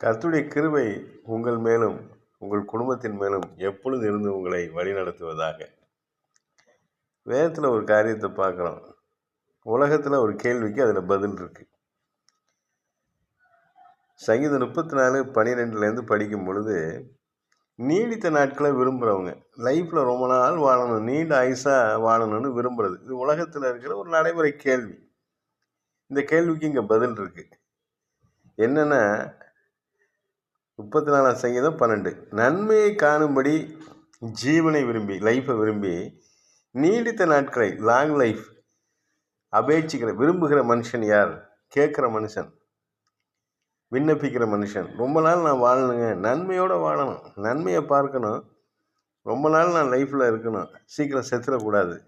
கர்த்துடைய கிருவை உங்கள் மேலும் உங்கள் குடும்பத்தின் மேலும் எப்பொழுது இருந்து உங்களை வழிநடத்துவதாக? வேதத்தில் ஒரு காரியத்தை பார்க்குறோம். உலகத்தில் ஒரு கேள்விக்கு அதில் பதில் இருக்கு. சங்கீதம் முப்பத்தி நாலு பன்னிரெண்டுலேருந்து படிக்கும் பொழுது நீடித்த நாட்களை விரும்புகிறவங்க லைஃப்பில் ரொம்ப நாள் வாழணும் நீண்ட ஆயுசாக வாழணும்னு விரும்புகிறது இது உலகத்தில் இருக்கிற ஒரு நடைமுறை கேள்வி. இந்த கேள்விக்கு இங்கே பதில் இருக்குது என்னென்னா முப்பத்தி நாலாம் சங்கீதம் பன்னெண்டு. நன்மையை காணும்படி ஜீவனை விரும்பி லைஃப்பை விரும்பி நீடித்த நாட்களை லாங் லைஃப் அபேட்சிக்கிற விரும்புகிற மனுஷன் யார்? கேட்குற மனுஷன். விண்ணப்பிக்கிற மனுஷன். ரொம்ப நாள் நான் வாழணுங்க. நன்மையோடு வாழணும். நன்மையை பார்க்கணும். ரொம்ப நாள் நான் லைஃப்பில் இருக்கணும். சீக்கிரம் செத்துடக்கூடாது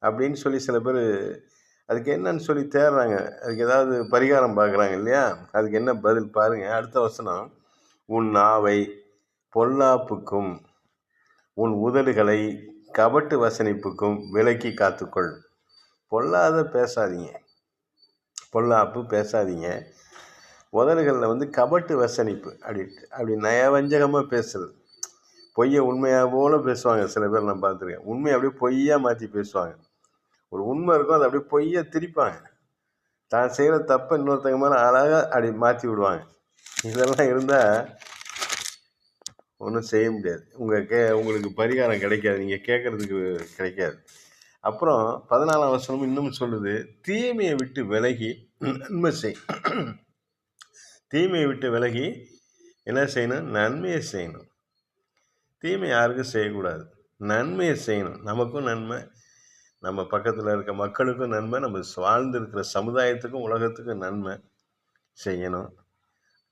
அப்படின்னு சொல்லி சில பேர் அதுக்கு என்னன்னு சொல்லி தேடுறாங்க. அதுக்கு ஏதாவது பரிகாரம் பார்க்குறாங்க இல்லையா? அதுக்கு என்ன பதில் பாருங்கள் அடுத்த வசனம். உன் நாவை பொல்லாப்புக்கும் உன் உதடுகளை கபட்டு வசனிப்புக்கும் விலக்கி காத்துக்கொள். பொல்லாத பேசாதீங்க. பொல்லாப்பு பேசாதீங்க. உதடுகளில் வந்து கபட்டு வசனிப்பு. அப்படி அப்படி நயவஞ்சகமாக பேசுறது பொய்யை உண்மையாக போல பேசுவாங்க. சில பேர் நான் பார்த்துருக்கேன். உண்மையை அப்படியே பொய்யாக மாற்றி பேசுவாங்க. ஒரு உண்மை இருக்கும் அதை அப்படியே பொய்யை திரிப்பாங்க. தான் செய்கிற தப்பை இன்னொருத்தங்க மேலே அழகாக அப்படி மாற்றி விடுவாங்க. இதெல்லாம் இருந்தால் ஒன்றும் செய்ய முடியாது. உங்கள் கே உங்களுக்கு பரிகாரம் கிடைக்காது. நீங்கள் கேட்குறதுக்கு கிடைக்காது. அப்புறம் பதினாலாம் வருஷமும் இன்னும் சொல்லுது தீமையை விட்டு விலகி நன்மை செய். தீமையை விட்டு விலகி என்ன செய்யணும்? நன்மையை செய்யணும். தீமை யாருக்கும் செய்யக்கூடாது. நன்மையை செய்யணும். நமக்கும் நன்மை நம்ம பக்கத்தில் இருக்க மக்களுக்கும் நன்மை நம்ம வாழ்ந்துருக்கிற சமுதாயத்துக்கும் உலகத்துக்கும் நன்மை செய்யணும்.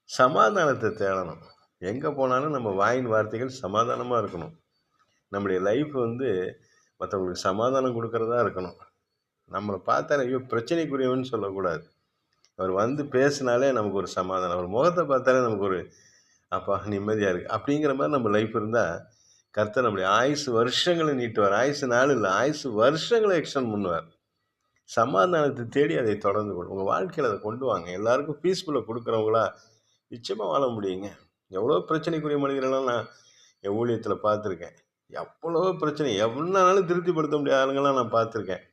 சமாதானத்தை தேடணும். எங்கே போனாலும் நம்ம வாயின் வார்த்தைகள் சமாதானமாக இருக்கணும். நம்முடைய லைஃப் வந்து மற்றவங்களுக்கு சமாதானம் கொடுக்குறதா இருக்கணும். நம்மளை பார்த்தாலே ஐயோ பிரச்சனைக்குரியவன்னு சொல்லக்கூடாது. அவர் வந்து பேசினாலே நமக்கு ஒரு சமாதானம். அவர் முகத்தை பார்த்தாலே நமக்கு ஒரு அப்பா நிம்மதியாக இருக்குது அப்படிங்கிற மாதிரி நம்ம லைஃப் இருந்தால் கர்த்தர் நம்முடைய ஆயுசு வருஷங்களை நீட்டுவார். ஆயுசு நாள் இல்லை ஆயுசு வருஷங்களை எக்ஸ்டெண்ட் பண்ணுவார். சமாதானத்தை தேடி அதை தொடர்ந்து கொள்ளும் உங்கள் வாழ்க்கையில் அதை கொண்டு வாங்க. எல்லாருக்கும் பீஸ்ஃபுல்லாக கொடுக்குறவங்களா நிச்சயமாக வாழ முடியுங்க. எவ்வளோ பிரச்சனைக்குரிய மனிதர்களெல்லாம் நான் என் ஊழியத்தில் பார்த்துருக்கேன். எவ்வளோ பிரச்சனை எவ்வளோனாலும் திருப்திப்படுத்த முடியாத ஆளுங்களாம் நான் பார்த்துருக்கேன்.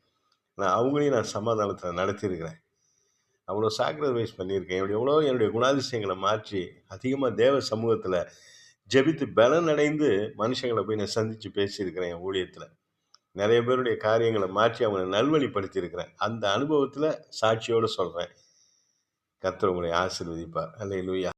நான் அவங்களையும் நான் சமாதானத்தில் நடத்தியிருக்கிறேன். அவ்வளோ சாக்ரிஃபைஸ் பண்ணியிருக்கேன். எவ்வளோ என்னுடைய குணாதிசயங்களை மாற்றி அதிகமாக தேவ சமூகத்தில் ஜெபித்து பலன் அடைந்து மனுஷங்களை போய் நான் சந்தித்து பேசியிருக்கிறேன் என் ஊழியத்தில். நிறைய பேருடைய காரியங்களை மாற்றி அவங்களை நல்வழிப்படுத்தியிருக்கிறேன். அந்த அனுபவத்தில் சாட்சியோடு சொல்கிறேன் கர்த்தர் உங்களை ஆசிர்வதிப்பார். அல்ல லூயா